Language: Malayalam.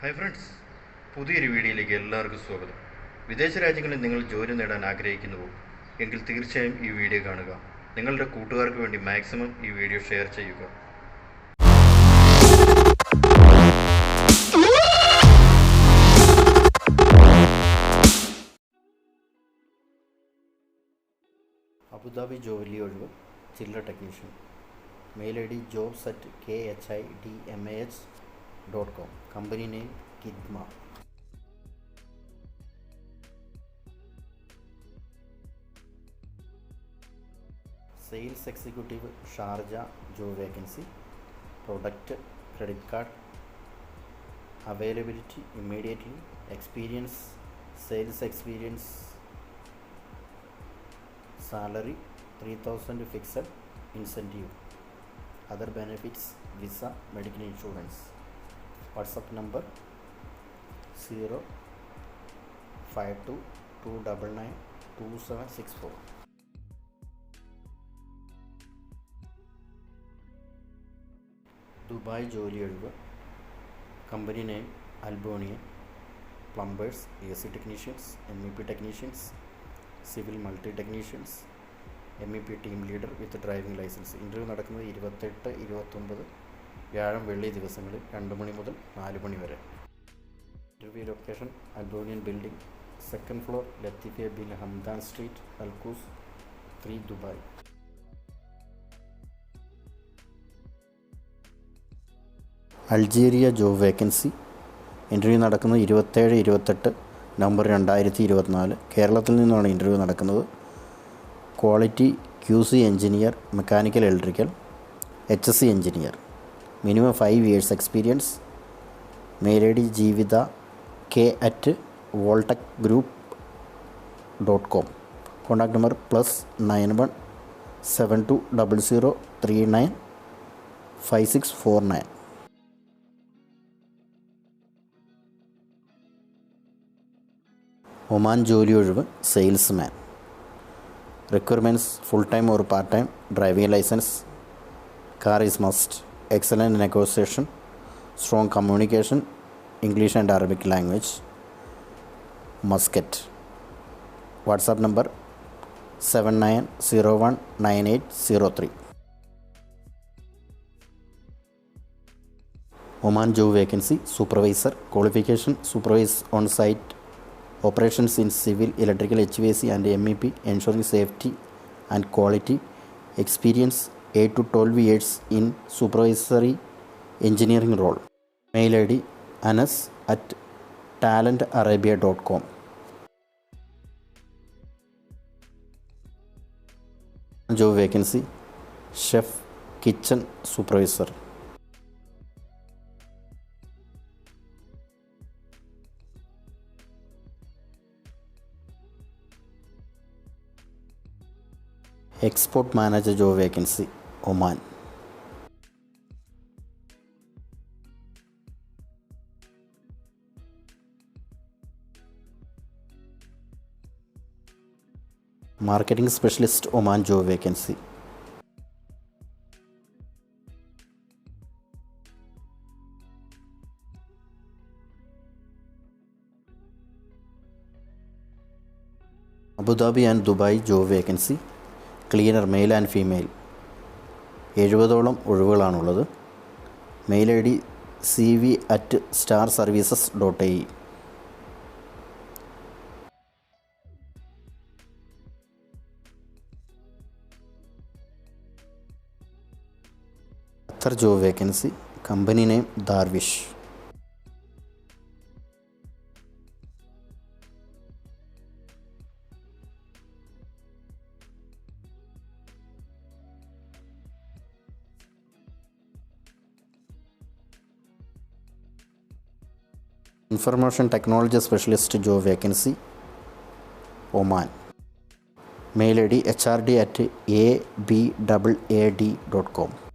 ഹായ് ഫ്രണ്ട്സ് പുതിയൊരു വീഡിയോയിലേക്ക് എല്ലാവർക്കും സ്വാഗതം വിദേശ രാജ്യങ്ങളിൽ നിങ്ങൾ ജോലി നേടാൻ ആഗ്രഹിക്കുന്നുവോ എങ്കിൽ തീർച്ചയായും ഈ വീഡിയോ കാണുക നിങ്ങളുടെ കൂട്ടുകാർക്ക് വേണ്ടി മാക്സിമം ഈ വീഡിയോ ഷെയർ ചെയ്യുക അബുദാബി ജോലി ഒഴിവ് chiller technician mail I D jobs at K H I D M A H dot com company name Khidmah sales executive Sharjah job vacancy product credit card availability immediately experience sales experience salary three thousand fixed incentive other benefits visa medical insurance WhatsApp number zero five two two double nine two seven six four Dubai ജോലി ഒഴിവ് company name Albonian plumbers A C technicians M E P technicians civil multi technicians M E P team leader with driving licence interview നടക്കുന്നത് ഇരുപത്തെട്ട് ഇരുപത്തൊമ്പത് വ്യാഴം വെള്ളി ദിവസങ്ങളിൽ രണ്ട് മണി മുതൽ നാല് മണി വരെ interview location Albonian building second floor Latifa bin Hamdan street Al Quoz three Dubai Algeria job vacancy interview നടക്കുന്നത് ഇരുപത്തേഴ് ഇരുപത്തെട്ട് നവംബർ രണ്ടായിരത്തി ഇരുപത്തിനാല് കേരളത്തിൽ നിന്നാണ് ഇൻ്റർവ്യൂ നടക്കുന്നത് quality Q C engineer mechanical electrical H S C engineer minimum five years experience മേലേഡി Jeevitha K at Voltech group dot com contact number plus nine one seven two double zero three nine five six four nine Oman ജോലി ഒഴിവ് sales man requirements full time or part time driving licence car is must excellent negotiation, strong communication, English and Arabic language. Muscat. WhatsApp number 79019803. Oman Job Vacancy Supervisor Qualification Supervise on site operations in civil, electrical, HVAC and MEP ensuring safety and quality experience eight to twelve years in supervisory engineering role mail I D Anas at talent Arabia dot com job vacancy chef kitchen supervisor export manager job vacancy Oman. Marketing Specialist Oman job vacancy. Abu Dhabi and Dubai job vacancy, cleaner male and female. എഴുപതോളം ഒഴിവുകളാണുള്ളത് mail I D C V at star services dot I അത്ര job vacancy company name Darwish information technology specialist job vacancy Oman mail I D H R D at A B double A D dot com